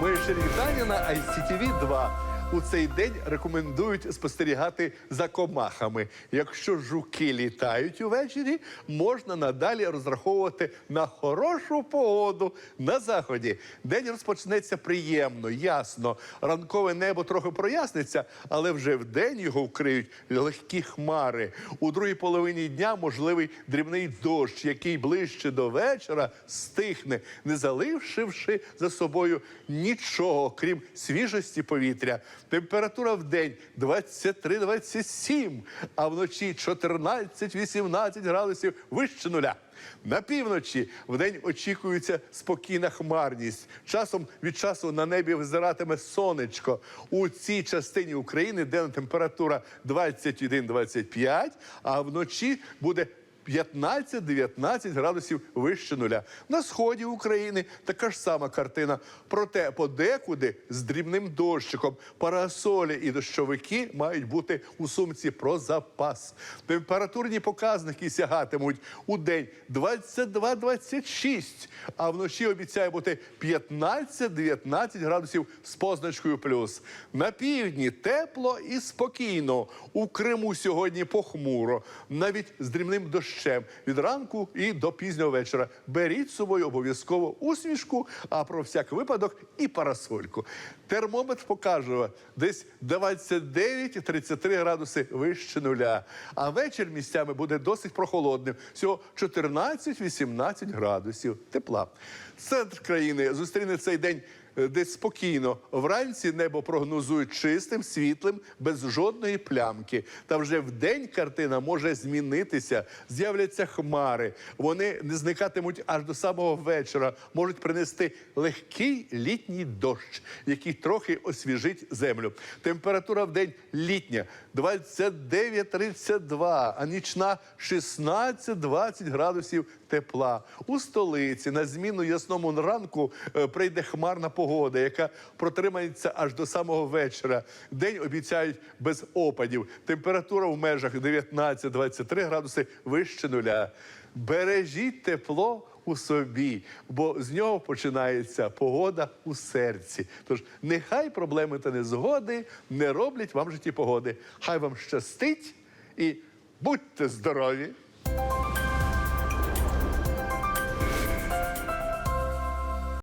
Моє щирі вітання на ICTV 2. У цей день рекомендують спостерігати за комахами. Якщо жуки літають увечері, можна надалі розраховувати на хорошу погоду на заході. День розпочнеться приємно, ясно. Ранкове небо трохи проясниться, але вже в день його вкриють легкі хмари. У другій половині дня можливий дрібний дощ, який ближче до вечора стихне, не залишивши за собою нічого, крім свіжості повітря. Температура в день 23-27, а вночі 14-18 градусів вище нуля. На півночі в день очікується спокійна хмарність. Часом від часу на небі визиратиме сонечко. У цій частині України денна температура 21-25, а вночі буде 15-19 градусів вище нуля. На сході України така ж сама картина. Проте подекуди з дрібним дощиком парасолі і дощовики мають бути у сумці про запас. Температурні показники сягатимуть у день 22-26, а вночі обіцяє бути 15-19 градусів з позначкою плюс. На півдні тепло і спокійно. У Криму сьогодні похмуро, навіть з дрібним дощем від ранку і до пізнього вечора. Беріть з собою обов'язково усмішку, а про всяк випадок і парасольку. Термометр покаже десь 29-33 градуси вище нуля. А вечір місцями буде досить прохолодним. Всього 14-18 градусів тепла. Центр країни зустріне цей день десь спокійно. Вранці небо прогнозують чистим, світлим, без жодної плямки. Та вже в день картина може змінитися. З'являться хмари. Вони не зникатимуть аж до самого вечора. Можуть принести легкий літній дощ, який трохи освіжить землю. Температура в день літня 29-32, а нічна 16-20 градусів тепла. У столиці на зміну ясному ранку е, прийде хмарна погода, яка протримається аж до самого вечора. День обіцяють без опадів. Температура в межах 19-23 градуси вище нуля. Бережіть тепло у собі, бо з нього починається погода у серці. Тож нехай проблеми та незгоди не роблять вам житті погоди. Хай вам щастить і будьте здорові!